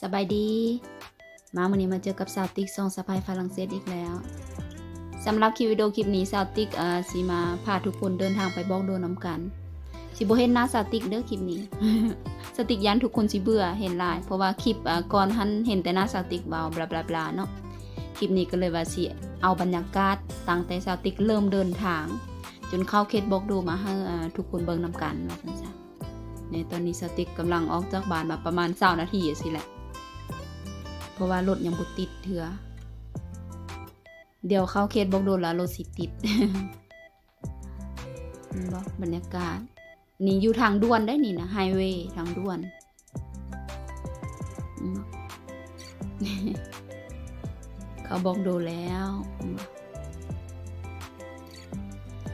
สบายดี มาวันนี้มาเจอกับสาวติ๊กซองสะพายฝรั่งเศสอีกแล้วสำหรับคลิปวิดีโอคลิปนี้สาวติ๊กเอ่อสีมาพาทุกคนเดินทางไปบอกโดนน้ำกันสิบ่เห็นหน้าสาวติ๊กเด้อคลิปนี้สาวติ๊กยันทุกคนสิเบื่อเห็นลาย เพราะว่าคลิปเอ่อก่อนหันเห็นแต่หน้าสาวติ๊กเบาบลาบลาบลาเนาะคลิปนี้ก็เลยว่าสิเอาบรรยากาศตั้งแต่สาวติ๊กเริ่มเดินทาง จนเข้าเขตบอกโดมาให้อ่อทุกคนเบิ่งน้ำกันว่าซั่นซะในตอนนี้สาวติ๊กกำลังออกจากบ้านมาประมาณ20นาทีสิแหละ ราะว่ารถยังบ่ติดเถือ เดี๋ยวเข้าเขตบอกโดนแล้วรถสิติดเห็นบ่บรรยากาศ นี่อยู่ทางด่วนได้นี่นะไฮเวย์ทางด่วนเขาบอกโดนแล้วเนบ่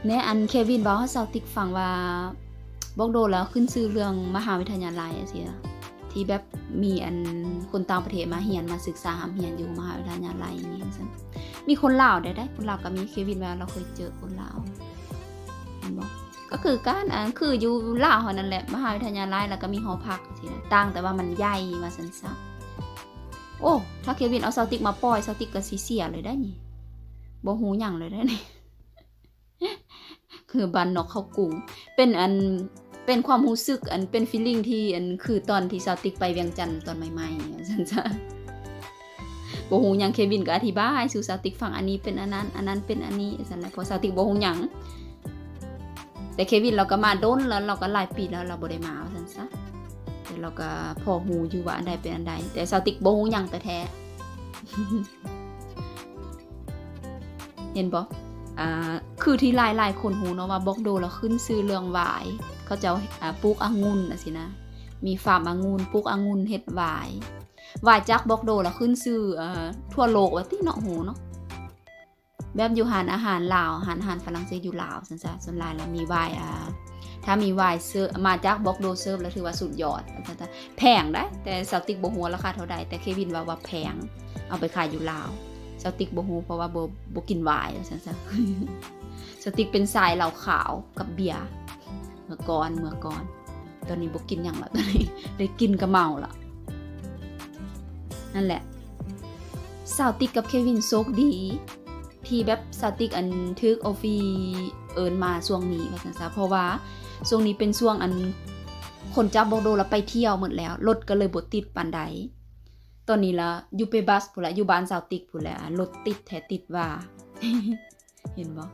แน่อันเควินบอกให้เซาติกฟังว่าบอกโดนแล้วขึ้นชื่อเรื่องมหาวิทยาลัยอะสิล่ะ ที่แบบมีอันคนต่างประเทศมาเรียนมาศึกษาหามเรียนอยู่มหาวิทยาลัยนี่ซั่นมีคนลาวได้ได้คนลาวก็มีเควินว่าเราเคยเจอคนลาวเห็นบ่ก็คือการอ่าคืออยู่ลาวเท่านั้นแหละมหาวิทยาลัยแล้วก็มีหอพักสินะต่างแต่ว่ามันใหญ่ว่าซั่นซะโอ้ถ้าเควินเอาเซาติกมาปล่อยเซาติกก็สิเสียเลยได้นี่บ่ฮู้หยังเลยได้นี่คือบ้านนอกเขากรุงเป็นอัน เป็นความรู้สึกอันเป็นฟีลลิ่งที่อันคือตอนที่ซาวติกไปเวียงจันทน์ตอนใหม่ๆซั่นจ้ะบ่ฮู้หยังเควินก็อธิบายสู่ซาวติกฟังอันนี้เป็นอันนั้นอันนั้นเป็นอันนี้ซั่นแหละเพราะซาวติกบ่ฮู้หยังแต่เควินเราก็มาโดนแล้วเราก็หลายปีแล้วเราบ่ได้มาซั่นซะแต่เราก็พอฮู้อยู่ว่าอันใดเป็นอันใดแต่ซาวติกบ่ฮู้หยังแต่แท้เห็นบ่อ่าคือที่หลายๆคนฮู้เนาะว่าบอกโดแล้วขึ้นชื่อเรื่องหวาย เขาจะเอาอ่าปลูกองุ่นนะสินะ มีฟาร์มองุ่นปลูกองุ่นเฮ็ดหวายหวายจากบอกโดแล้วขึ้นชื่ออทั่วโลกว่าติเนาะโหเนาะแบบอยู่หารอาหารลาวอาหารอาหารฝรั่งเศสอยู่ลาวซั่นซะส่วนลายแล้วมีวายอ่าถ้ามีวายเซิร์มาจากบ็อกโดเซิร์ฟแล้วถือว่าสุดยอดว่าซั่นซะแพงได้ แต่สาติกบ่ฮู้ว่าราคาเท่าใดแต่เควินว่าว่าแพง เอาไปขายอยู่ลาวสาติกบ่ฮู้เพราะว่าบ่บ่กินวายว่าซั่นซะสาติกเป็นสายเหล้าขาวกับเบียร์ มื่อก่อนเมื่อก่อน ตอนนี้บกกินอย่างละตอนนี้ได้กินก็เมาละนั่นแหละสาวติกกับเควินโชคดี ที่แบบสาวติกอันทึกออฟฟีเอินมาช่วงนี้ว่าซั่นซะเพราะว่าช่วงนี้เป็นช่วงอันคนจับบอกโดแล้วไปเที่ยวหมดแล้วรถก็เลยบ่ติดปานใดตอนนี้ละอยู่ไปบัสพุ่นละอยู่บ้านสาวติกพุ่นแหละรถติดแท้ติดว่า เห็นบ่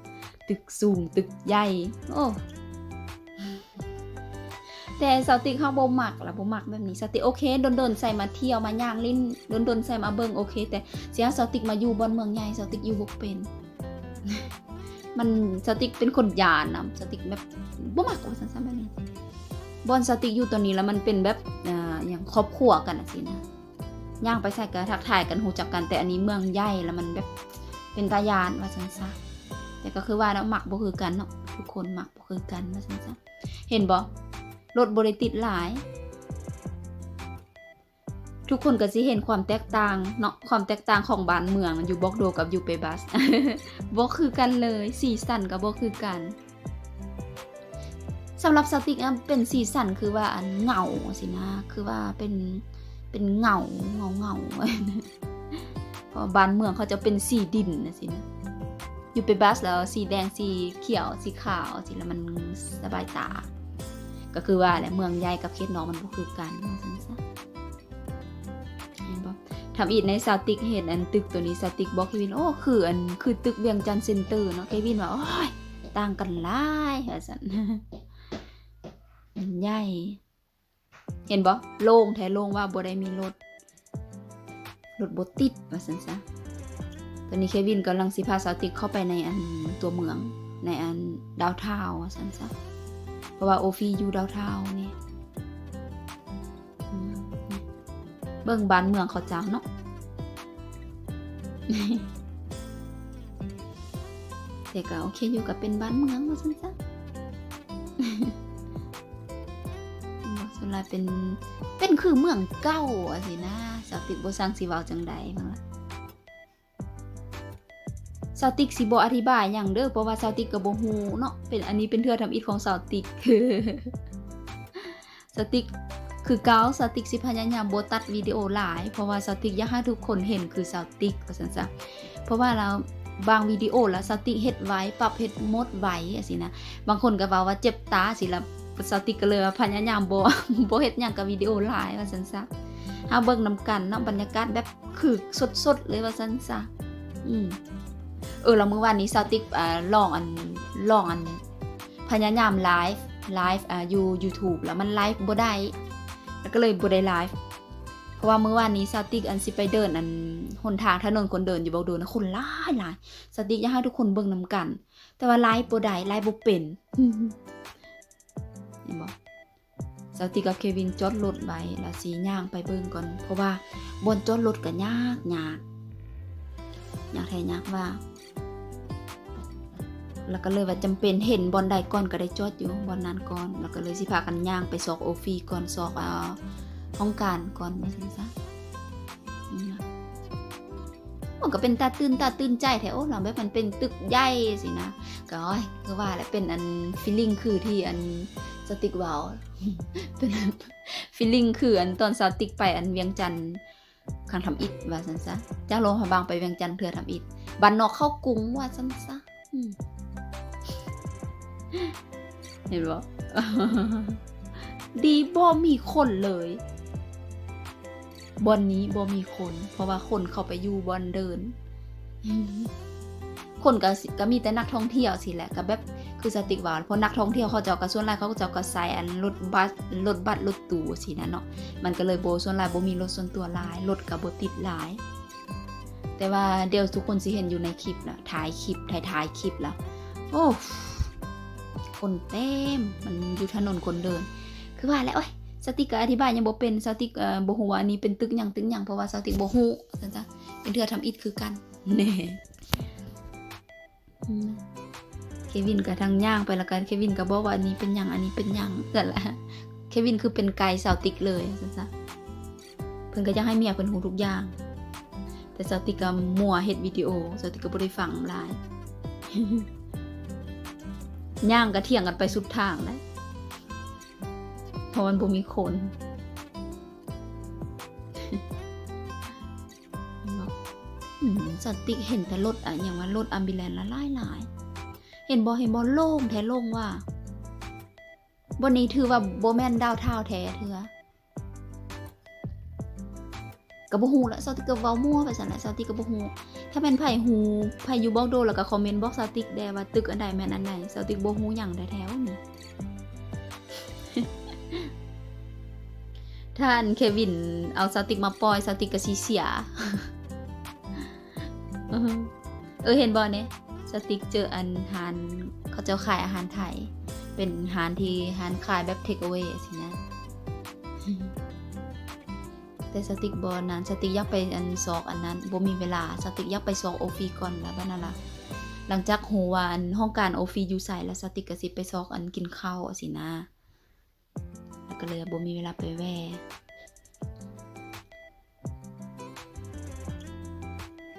ตึกสูงตึกใหญ่ โอ้ แต่สติกเขาบ่มักล่ะบ่มักแบบนี้สติกโอเคโดนๆใส่มาเที่ยวมาย่างลิ้นโดนๆใส่มาเบิ่งโอเค แต่เสียสติกมาอยู่บนเมืองใหญ่สติกอยู่บ่เป็น มันสติกเป็นคนยานนะสติกแบบบ่มักว่าซั่นๆแบบนี้บอนสติกอยู่ตัวนี้แล้วมันเป็นแบบอ่าอย่างครอบครัวกันนะสินะย่างไปใส่กันทักทายกันฮู้จักกันแต่อันนี้เมืองใหญ่แล้วมันแบบเป็นตายานว่าซั่นซะแต่ก็คือว่าเนาะมักบ่คือกันเนาะทุกคนหมักบ่คือกันว่าซั่นซะเห็นบ่ รถบริติดหลาย ทุกคนก็สิเห็นความแตกต่างเนาะความแตกต่างของบ้านเมืองอยู่บล็อกโดกับอยู่เปบัสบ่คือกันเลยสีสันก็บ่คือกันสำหรับสติกเป็นสีสันคือว่าเหงาสินะ คือว่าเป็นเป็นเหงาเงาเงาเพราะบ้านเมืองเขาจะเป็นสีดินนะสินะอยู่เปบัสแล้วสีแดงสีเขียวสีขาวสิแล้วมันสบายตา ก็คือว่าแหละเมืองใหญ่กับเขตน้องมันบ่คือกันซั่นซะเห็นบ่ทำอีกในซาติกเห็นอันตึกตัวนี้ซาติกบอกเควินโอ้คืออันคือตึกเวียงจันเซ็นเตอร์เนาะเควินว่าโอ้ยต่างกันหลายว่าซั่นมันใหญ่ เห็นบ่โล่งแท้โล่งว่าบ่ได้มีรถรถบ่ติดว่าซั่นซะตอนนี้เควินกำลังสิพาซาติกเข้าไปในอันตัวเมืองในอันดาวเทาวน์ว่าซั่นซะ เพราะว่าโอฟีอยู่ดาวเทาวน์นี่อืมเบิ่งบ้านเมืองเขาเจ้าเนาะแต่ก็โอเคอยู่กับเป็นบ้านเมืองว่าซั่นซะส่วนหลายเป็นเป็นคือเมืองเก่าอะสินะสาวติกบ่สร้างสิเว้าจังใดมั้งล่ะสาวติกสิบ่อธิบายหยังเด้อเพราะว่าสาวติกก็บ่ฮู้เนาะเป็นอันนี้เป็นเทือทำอิฐของสาวติกสาวติกคือเก้าสติกสิพยายามบ่ตัดวิดีโอหลาย เพราะว่าสติกอยากให้ทุกคนเห็นคือสติกว่าซั่นซะเพราะว่าเราบางวิดีโอแล้วสติเฮ็ดไว้ปรับเฮ็ดมดไว้อะสินะบางคนก็ว้าว่าเจ็บตาสิละสติกก็เลยว่าพยายามบ่บ่เฮ็ดหยังกับวิดีโอหลายว่าซั่นซะเฮาเบิ่งนำกันเนาะบรรยากาศแบบคือสดๆเลยว่าซั่นซะอืม เออแล้วมื้อวานนี้สติกอ่าลองอันลองอันพยายามไลฟ์ไลฟ์อ่าอยู่ YouTube แล้วมันไลฟ์บ่ได้แล้วก็เลยบ่ได้ไลฟ์เพราะว่าเมื้อวานนี้สติกอันสิไปเดินอันหนทางถนนคนเดินอยู่บ่โดนนะคนหลายหลายสติกอยากให้ทุกคนเบิ่งนำกัน แต่ว่าไลฟ์บ่ได้ไลฟ์บ่เป็นเห็นบ่สติกกับเควินจอดรถไว้แล้วสิย่างไปเบิ่งก่อน เพราะว่าบนจอดรถก็ยากยากยากแท้ยากว่า แล้วก็เลยว่าจำเป็นเห็นบอลใดก่อนก็ได้จอดอยู่บอลนั้นก่อน แล้วก็เลยสิพากันย่างไปซอกโอฟีก่อนซอกอ่าห้องการก่อนว่าซั่นซะมันก็เป็นตาตื่นตาตื่นใจแท้โอ้เราแบบมันเป็นตึกใหญ่สินะก็อ้ยคือว่าแหละเป็นอันฟีลลิ่งคือที่อันสติกว้าเป็นฟีลลิ่งคืออันตอนสติกไปอันเวียงจันทน์ข้างทำอิฐว่าซั่นซะจากโรงพยาบาลไปเวียงจันทน์เพื่อทำอิฐบ้านนอกเข้ากรุงว่าซั่นซะอืม เห็นบ่ดีบ่มีคนเลยบอนนี้บ่มีคน เพราะว่าคนเข้าไปอยู่บอนเดิน คนก็ก็มีแต่นักท่องเที่ยวสิแหละก็แบบคือสติกว่าเพราะนักท่องเที่ยวเขาจ้าก็ส่วนหลายเขาก็จ้าก็ใส่อันรถบัสรถบัสรถตู้สินะเนาะมันก็เลยโบส่วนหลายบ่มีรถส่วนตัวหลายรถก็บ่ติดหลาย แต่ว่าเดี๋ยวทุกคนสิเห็นอยู่ในคลิปละถ่ายคลิปถ่ายถ่ายคลิปละโอ้ คนเต็มมันอยู่ถนนคนเดิน คือว่าแล้วโอ้ยสติกก็อธิบายยังบ่เป็นสติกบ่ฮู้ว่าอันนี้เป็นตึกหยังตึกหยังเพราะว่าสติกบ่ฮู้ซั่นจ้ะเป็นเทื่อทำอิฐคือกันแน่เควินก็ทางย่างไปแล้วกันเควินก็บอกว่าอันนี้เป็นหยังอันนี้เป็นหยังนั่นละเควินคือเป็นไกด์สาวติกเลยซั่นจ้ะเพิ่นก็อยากให้เมียเพิ่นฮู้ทุกอย่าง แต่สาติกก็มัวเฮ็ดวิดีโอสาติกก็บ่ได้ฟังหลาย ย่างก็เถียงกันไปสุดทางนะเพราะมันบ่มีคนสติเห็นแต่รถอะอย่างว่ารถอัมบิแลนละหลายหลาย เห็นบ่เห็นบ่โล่งแท้โล่งว่าบนนี้ถือว่าบ่แมนดาวเท้าแท้เถือก็บ่ฮู้ละสติกก็เว้ามั่วไปซั่นแหละสติกก็บ่ฮู้ ถ้าเป็นไผ่ฮูไผ่อยู่บอกโดแล้วก็คอมเมนต์บอกสติกได้ว่าตึกอันใดแม่นอันใดสติกบ่ฮู้หยังได้แท้วนี่ท่านเควินเอาสติกมาปล่อยสติกก็สิเสียเออเห็นบ่เนี่ยสติกเจออันหานเขาเจ้าขายอาหารไทย เป็นหานที่หานขายแบบเทคเอา a y สินะ แต่สติกบอลนั้นสติกยากไปอันซอกอันนั้นบ่มีเวลาสติกยากไปซอกโอฟีก่อนแล้วบ้านั่นล่ะหลังจากฮู้ว่าอันห้องการโอฟีอยู่ใส่แล้วสติกก็สิไปซอกอันกินข้าวสินะแล้วก็เลยบ่มีเวลาไปแว่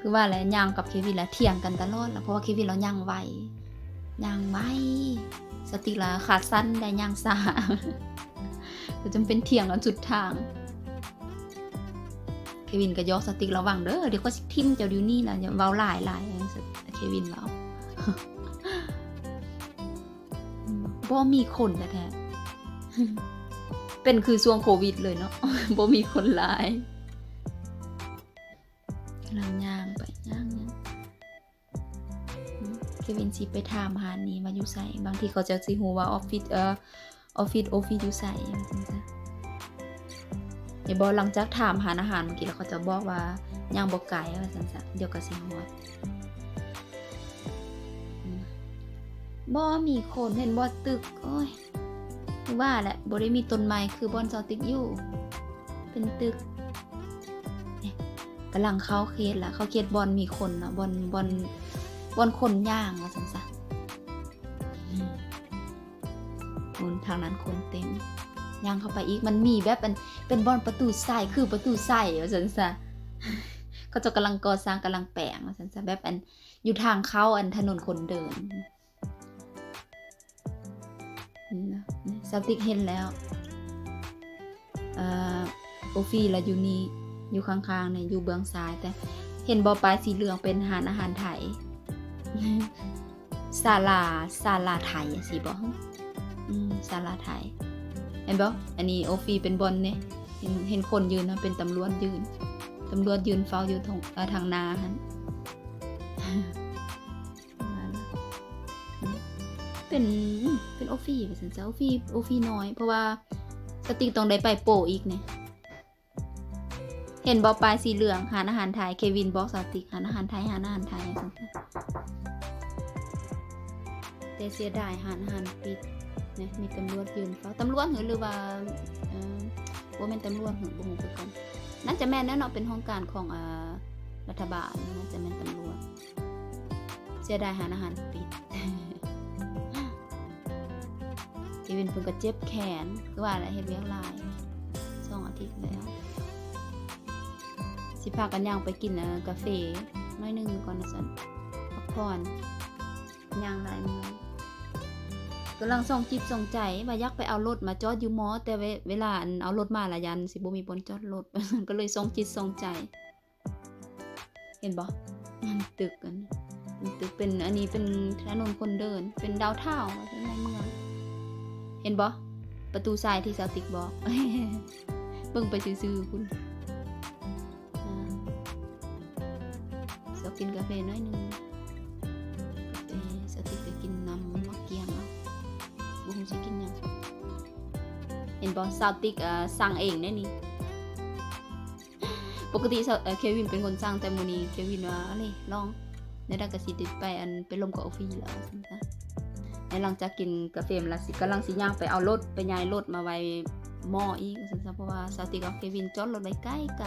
คือว่าแหละย่างกับเควินแล้วเถียงกันตลอดแล้วเพราะว่าเควินเราย่างไวย่างไวสติกละขาดสั้นได้ย่างซาก็จำเป็นเถียงกันสุดทาง เควินก็ยอกสติกระวังเด้อเดี๋ยวก็ทิมเจ้าดิวนี่ล่ะว่าเว้าหลายหลายเควินเว้าบ่มีคนแท้ๆเป็นคือช่วงโควิดเลยเนาะบ่มีคนหลายกำลังย่างไปย่างย่างอืมเควินสิไปถามหานี่มาอยู่ไสบางทีเขาจะสิฮู้ว่าออฟฟิศเอ่อออฟฟิศออฟฟิศอยู่ไสว่าซั่ นซะอย่บอหลังจากถามหาอาหารเมื่อกี้แล้วเขาจะบอกว่าย่างบอกไก่ว่าสันสัเดี๋ยวก็สิฮอดบ่มีคนเห็นบ่ตึกโอ้ยว่าแหละบ่ได้มีต้นไม้คือบอนเซาติกอยู่ เป็นตึกกำลังเข้าเขตละเขาเขตบอนมีคนนะบอนบอนบอนคนย่างว่าสันซะอืมคนทางนั้นคนเต็ม ย่างเข้าไปอีกมันมีแบบเป็นเป็นบอนประตูใส่คือประตูใส่ว่าซั่นซะเขาจะกำลังก่อสร้างกำลังแปลงว่าซั่นซะแบบอันอยู่ทางเข้าอันถนนคนเดินนี่นะนี่สติกเห็นแล้วออโอฟี่ละอยู่นี่อยู่ข้างๆเนี่ยอยู่เบื้องซ้ายแต่เห็นบ่ปลายสีเหลืองเป็นหานอาหารไทยศาลาศาลาไทยอะสิบ่อืมศาลาไทย เห็นบ่อันนี้โอฟี่เป็นบอลเนี่ยเห็นเห็นคนยืนนะเป็นตำรวจยืน ตำรวจยืนเฝ้าอยู่ทางทางนาหันเป็นเป็นโอฟี่ไปสันเจ้าโอฟี่โอฟี่น้อย เพราะว่าสติกต้องได้ไปโปอีกเนี่ยเห็นบอปลายสีเหลืองหานอาหารไทยเควินบอกสติกหานอาหารไทยหานอาหารไทยสันเจ้าแต่เสียดายหานอาหารปิด นี่ยมีตำรวจยืนเฝ้าตำรวจหรือว่าว่าเป็นตำรวจหรือบ่ฮู้คือกันน่าจะแม่นแน่เนาะเป็นห้องการของรัฐบาลน่าจะแม่นตำรวจเสียดายหานอาหารปิดเวินเพิ่นก็เจ็บแขนคือว่าอะไรเฮ็ดเวียกลายสองอาทิตย์แล้ว สิพากันย่างไปกินกาแฟน้อยหนึงก่อนนะสันพักผ่อนย่างหลายมื้อ กำลังส่องจิตส่องใจว่าอยากไปเอารถมาจอดอยู่มอ แต่เวเวลาเอารถมาละยันสิบ่มีบนจอดรถก็เลยส่องจิตส่องใจ เห็นบ่มันตึกกันตึกเป็นอันนี้เป็นถนนคนเดิน เป็นดาวเท่าในเมือง เห็นบ่ประตูทรายที่สาวติกบอกเบิ่งไปซื่อๆคุณอ่าสาวกินกาแฟน้อยนึง บุ้งสิกินยังเห็นบ่สาวติกเอ่อสั่งเองได้นี่ปกติเควินเป็นคนสั่งแต่มื้อนี้เควินว่าอะไรลองในดักกะสิติดไปอันไปลมกับออฟฟี่แล้วนะและหลังจากกินกาแฟมาสิกำลังสิย่างไปเอารถไปย้ายรถมาไว้หม้ออีกสันะเพราะว่าสาวติกับเควินจอดรถไว้ใกล้ไ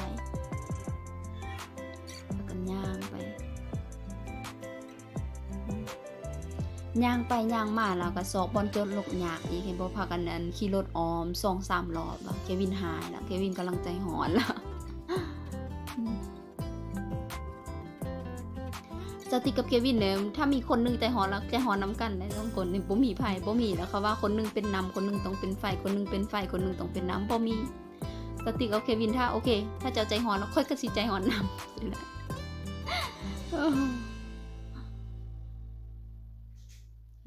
ย่างไปย่างมาแล้วก็สอบบอลจดลกยากอีกเห็นบ่พากันอันขี่รถออมสองสามรอบแล้วเควินหายแล้วเควินกำลังใจหอนแล้วสติกกับเควินเนี่ยถ้ามีคนหนึงใจหอนแล้วใจหอนน้ำกันได้ต้องคนนี่บ่มีไผบ่มีแล้วเขาว่าคนหนึงเป็นน้ำคนหนึงต้องเป็นไฟคนหนึงเป็นไฟคนหนึงต้องเป็นน้ำบ่มีสติกกับเควินถ้าโอเค ถ้าเจ้าใจหอนแล้วค่อยก็สิใจหอนน้ำ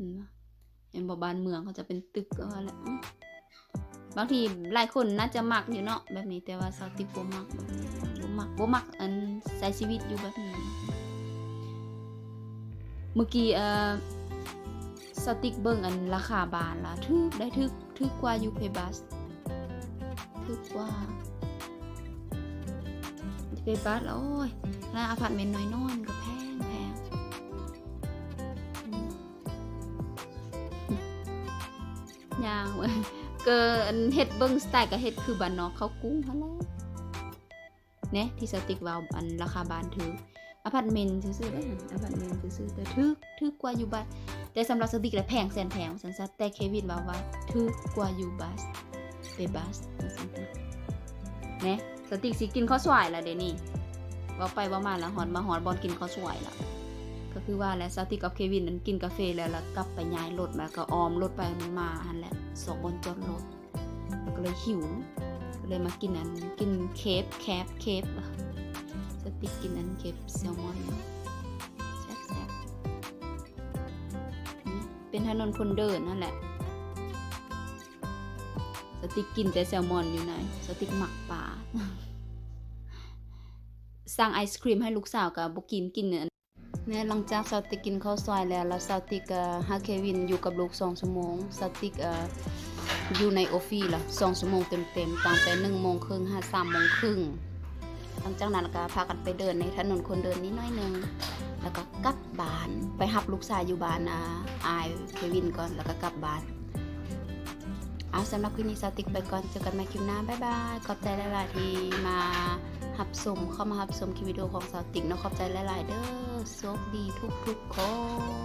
เห็นบ่เห็นบ่บ้านเมืองเขาจะเป็นตึกก็ว่าแหละบางทีหลายคนน่าจะมักอยู่เนาะแบบนี้แต่ว่าสติกบ่มักบ่มักบ่มักอันใช้ชีวิตอยู่แบบนี้เมื่อกี้เอ่อสติ๊กเบิ่งอันราคาบานละทึกได้ทึกทึกกว่ายูเพบัสทึกกว่ายูเพบัสแล้วโอ้ยแล้วอพาร์ตเมนต์น้อยนอนก็ ยางเกินเฮ็ดเบิ่งสไตล์ก็เฮ็ดคือบ้านนอกเขากุ้งเขาแล้วเนี่ยที่สติกว่าอันราคาบานถืออพาร์ตเมนต์ซื่อได้อพาร์ตเมนต์ซื่อแต่ทึกทึกกว่าอยู่บ้านแต่สำหรับสติกแล้วแพงแสนแพงสันซัดแต่เควินว่าว่าทึกกว่าอยู่บัสไปบัสสันซัดแหนะสติกสิกินข้าวสวยล้วเดี๋ยวนี้เว่าไปว่ามาล้วหอนมาหอนบอลกินข้าวสวยล้ว ก็คือว่าแล้วสติกับเควินนั้นกินกาแฟแล้วแล้วกลับไปย้ายรถมาก็ออมรถไปมาหันแหละสองบนจอดรถก็เลยหิวก็เลยมากินอันกินเคฟแคฟเคฟสติกกินอันเก็บแซลมอนแซ่บๆเป็นถนนคนเดินนั่นแหละสติกกินแต่แซลมอนอยู่ไหนสติกหมักปลาสั่งไอศครีมให้ลูกสาวกับบุกินกิน เนี่ยหลังจากสติกกินข้าวซอยแล้วแล้วสติกฮาเควินอยู่กับลูกสองชั่วโมงสติกอยู่ในออฟฟี่ละสองชั่วโมงเต็มๆตั้งแต่หนึ่งโมงครึ่งห้าสามโมงครึ่งหลังจากนั้นก็พากันไปเดินในถนนคนเดินนิดหน้อยหนึงแล้วก็กลับบ้านไปหับลูกชายอยู่บ้านอาอายเควินก่อนแล้วก็กลับบ้าน เอาสำหรับคลิปนี้สติกไปก่อนเจอกันใหม่คลิปหน้าบ๊ายบายขอบใจหลายๆที่มาหับสมเข้ามาหับสมคลิปวิดีโอของสติกเนาะขอบใจหลายๆเด้อโชคดีทุกๆคน